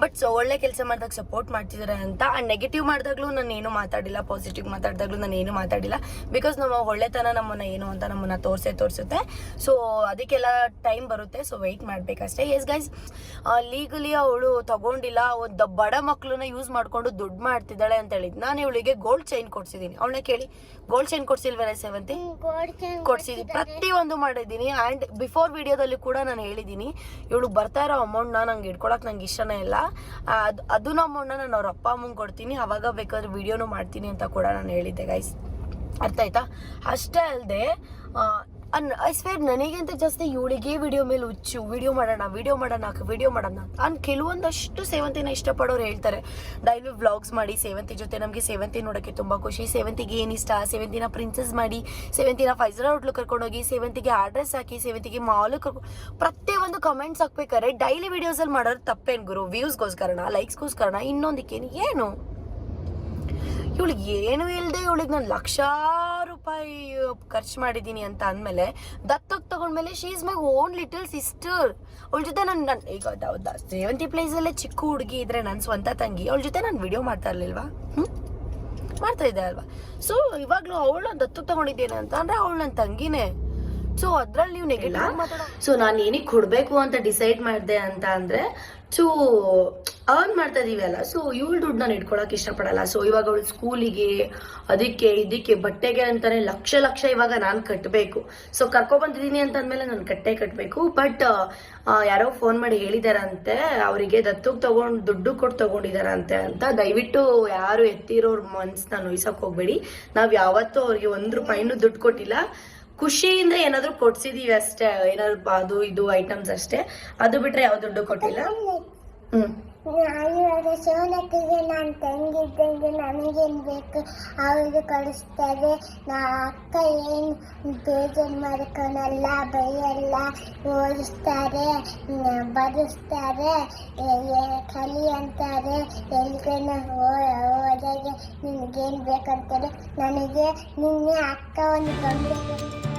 But so ಒಳ್ಳೆ ಕೆಲಸ ಮಾಡಿದಾಗ ಸಪೋರ್ಟ್ ಮಾಡ್ತಿದ್ದಾರೆ ಅಂತ ಅಂಡ್ ನೆಗೆಟಿವ್ ಮಾಡಿದಾಗ್ಲೂ ನಾನು ಏನು ಮಾತಾಡಿಲ್ಲ ಪಾಸಿಟಿವ್ ಮಾತಾಡಿದಾಗ್ಲೂ ನಾನು ಏನು ಮಾತಾಡಿಲ್ಲ. ಬಿಕಾಸ್ ನಮ್ಮ ಒಳ್ಳೆತನ ನಮ್ಮನ್ನ ಏನು ಅಂತ ನಮ್ಮನ್ನ ತೋರಿಸೇ ತೋರಿಸುತ್ತೆ. ಸೊ ಅದಕ್ಕೆಲ್ಲ ಟೈಮ್ ಬರುತ್ತೆ ಸೊ ವೆಯ್ಟ್ ಮಾಡ್ಬೇಕಷ್ಟೇ. ಎಸ್ ಗೈಸ್ ಲೀಗಲಿ ಅವಳು ತಗೊಂಡಿಲ್ಲ ಒಂದು ಬಡ ಮಕ್ಕಳನ್ನ ಯೂಸ್ ಮಾಡ್ಕೊಂಡು ದುಡ್ಡು ಮಾಡ್ತಿದ್ದಾಳೆ ಅಂತ ಹೇಳಿದ್. ನಾನು ಇವಳಿಗೆ ಗೋಲ್ಡ್ ಚೈನ್ ಕೊಡ್ಸಿದ್ದೀನಿ ಅವಳನ್ನ ಕೇಳಿ ಗೋಲ್ಡ್ ಚೈನ್ ಕೊಡ್ಸಿಲ್ವಲ್ಲ ಸೇವಂತಿ ಕೊಡ್ಸಿದೀನಿ. ಪ್ರತಿಯೊಂದು ಮಾಡಿದ್ದೀನಿ ಆ್ಯಂಡ್ ಬಿಫೋರ್ ವಿಡಿಯೋದಲ್ಲಿ ಕೂಡ ನಾನು ಹೇಳಿದ್ದೀನಿ ಇವಳು ಬರ್ತಾ ಇರೋ ಅಮೌಂಟ್ನ ನಂಗೆ ಇಟ್ಕೊಳಕ್ ನಂಗೆ ಇಷ್ಟನೇ ಇಲ್ಲ. ಅದು ಅದು ನಮ್ಮಣ್ಣ ನಾನು ಅವ್ರ ಅಪ್ಪ ಅಮ್ಮಂಗೆ ಕೊಡ್ತೀನಿ. ಅವಾಗ ಬೇಕಾದ್ರೆ ವಿಡಿಯೋನು ಮಾಡ್ತೀನಿ ಅಂತ ಕೂಡ ನಾನು ಹೇಳಿದ್ದೆ ಗೈಸ್ ಅರ್ಥ ಆಯ್ತಾ? ಅಷ್ಟೇ ಅಲ್ಲದೆ ಐ ಸ್ವೇರ್ ನನಗಿಂತ ಜಾಸ್ತಿ ಇವಳಿಗೆ ವಿಡಿಯೋ ಮೇಲೆ ಹುಚ್ಚು ವಿಡಿಯೋ ಮಾಡೋಣ ವಿಡಿಯೋ ಮಾಡೋಣ ವಿಡಿಯೋ ಮಾಡೋಣ ಅನ್ ಕೆಲವೊಂದಷ್ಟು ಸೇವಂತಿನ ಇಷ್ಟಪಡೋರು ಹೇಳ್ತಾರೆ. ಡೈಲಿ ವ್ಲಾಗ್ಸ್ ಮಾಡಿ, ಸೇವಂತಿ ಜೊತೆ ನಮಗೆ ಸೇವಂತಿ ನೋಡೋಕ್ಕೆ ತುಂಬ ಖುಷಿ. ಸೇವಂತಿಗೆ ಏನು ಇಷ್ಟ? ಸೇವಂತಿನ ಪ್ರಿನ್ಸಸ್ ಮಾಡಿ, ಸೇವಂತಿನ ಫೈಸರ್ ಹೋಟ್ಲು ಕರ್ಕೊಂಡೋಗಿ ಸೇವಂತಿಗೆ ಅಡ್ರೆಸ್ ಹಾಕಿ, ಸೇವಂತಿಗೆ ಮಾಲು ಕರ್ಕೊಂಡು ಪ್ರತಿಯೊಂದು ಕಮೆಂಟ್ಸ್ ಹಾಕ್ಬೇಕಾದ್ರೆ ಡೈಲಿ ವಿಡಿಯೋಸಲ್ಲಿ ಮಾಡೋರು ತಪ್ಪೇನು ಗುರು. ವ್ಯೂಸ್ಗೋಸ್ಕರನ ಲೈಕ್ಸ್ಗೋಸ್ಕರನ ಇನ್ನೊಂದಕ್ಕೇನು, ಏನು? ಇವಳಿಗೆ ಏನು ಇಲ್ಲದೆ ಇವಳಿಗೆ ನಾನು ಲಕ್ಷಾರು ರೂಪಾಯಿ ಖರ್ಚು ಮಾಡಿದ್ದೀನಿ ಅಂತ ಅಂದಮೇಲೆ ದತ್ತಕ್ಕೆ ತಗೊಂಡ್ಮೇಲೆ she is my own little sister ಅವಳ ಜೊತೆ ನಾನು ನನ್ನ ಈಗ ಸೇವಂತಿ ಪ್ಲೇಸಲ್ಲೇ ಚಿಕ್ಕ ಹುಡುಗಿ ಇದ್ರೆ ನನ್ನ ಸ್ವಂತ ತಂಗಿ, ಅವಳ ಜೊತೆ ನಾನು ವಿಡಿಯೋ ಮಾಡ್ತಾ ಇರ್ಲಿಲ್ವಾ? ಹ್ಞೂ ಮಾಡ್ತಾ ಇದ್ದೆ ಅಲ್ವಾ? ಸೊ ಇವಾಗಲೂ ಅವಳು ದತ್ತು ತಗೊಂಡಿದ್ದೇನೆ ಅಂತ ಅಂದ್ರೆ ಅವಳು ನನ್ನ ತಂಗಿನೇ. ಸೊ ಅದ್ರಲ್ಲಿ ನೀವು ನೆಗೆಟಿವ್ ಮಾತಾಡೋ ಸೊ ನಾನು ಏನಕ್ಕೆ ಕೊಡಬೇಕು ಅಂತ ಡಿಸೈಡ್ ಮಾಡಿದೆ ಅಂತ ಅಂದರೆ ಸೊ ಅರ್ನ್ ಮಾಡ್ತಾ ಇದೀವಿ ಅಲ್ಲ. ಸೊ ಇವಳು ದುಡ್ಡು ನಾನು ಇಟ್ಕೊಳಕ್ ಇಷ್ಟಪಡಲ್ಲ. ಸೊ ಇವಾಗ ಅವಳು ಸ್ಕೂಲಿಗೆ ಅದಕ್ಕೆ ಇದಕ್ಕೆ ಬಟ್ಟೆಗೆ ಅಂತಾನೆ ಲಕ್ಷ ಲಕ್ಷ ಇವಾಗ ನಾನು ಕಟ್ಟಬೇಕು ಸೊ ಕರ್ಕೊಬಂದಿದ್ದೀನಿ ಅಂತ ಅಂದ್ಮೇಲೆ ನಾನು ಕಟ್ಟೆ ಕಟ್ಟಬೇಕು ಬಟ್ ಯಾರೋ ಫೋನ್ ಮಾಡಿ ಹೇಳಿದಾರಂತೆ ಅವರಿಗೆ ದತ್ತಕ್ಕೆ ತಗೊಂಡು ದುಡ್ಡು ಕೊಟ್ಟು ತಗೊಂಡಿದಾರಂತೆ ಅಂತ ದಯವಿಟ್ಟು ಯಾರು ಎತ್ತಿರೋರ್ ಮನ್ಸನ್ನ ನೋಯ್ಸಕ್ಕೆ ಹೋಗ್ಬೇಡಿ. ನಾವು ಯಾವತ್ತೂ ಅವ್ರಿಗೆ ಒಂದು ರೂಪಾಯಿನೂ ದುಡ್ಡು ಕೊಟ್ಟಿಲ್ಲ. ಖುಷಿಯಿಂದ ಏನಾದ್ರು ಕೊಡ್ಸಿದೀವಿ ಅಷ್ಟೇ. ಏನಾದ್ರು ಅದು ಇದು ಐಟಮ್ಸ್ ಅಷ್ಟೇ. ಅದು ಬಿಟ್ರೆ ಯಾವ ದುಡ್ಡು ಕೊಟ್ಟಿಲ್ಲ. ಹ್ಮ್. ನಾನು ಶಿವನಕ್ಕಿಗೆ ನಾನು ತಂಗಿದ್ದಂಗೆ ನನಗೇನು ಬೇಕು? ಅವರು ಕಳಿಸ್ತಾರೆ ನಾ ಅಕ್ಕ ಏನು ಬೇಜಾರು ಮಾಡ್ಕೊಳಲ್ಲ, ಬೈಯಲ್ಲ ಓದಿಸ್ತಾರೆ ಬರೆಸ್ತಾರೆ ಕಲಿ ಅಂತಾರೆ ಎಲ್ಗೇನು ಹೋದಾಗೆ ನಿನಗೇನು ಬೇಕಂತಾರೆ ನನಗೆ ನಿನ್ನೆ ಅಕ್ಕ ಒಂದು ಗೊಂಬೆ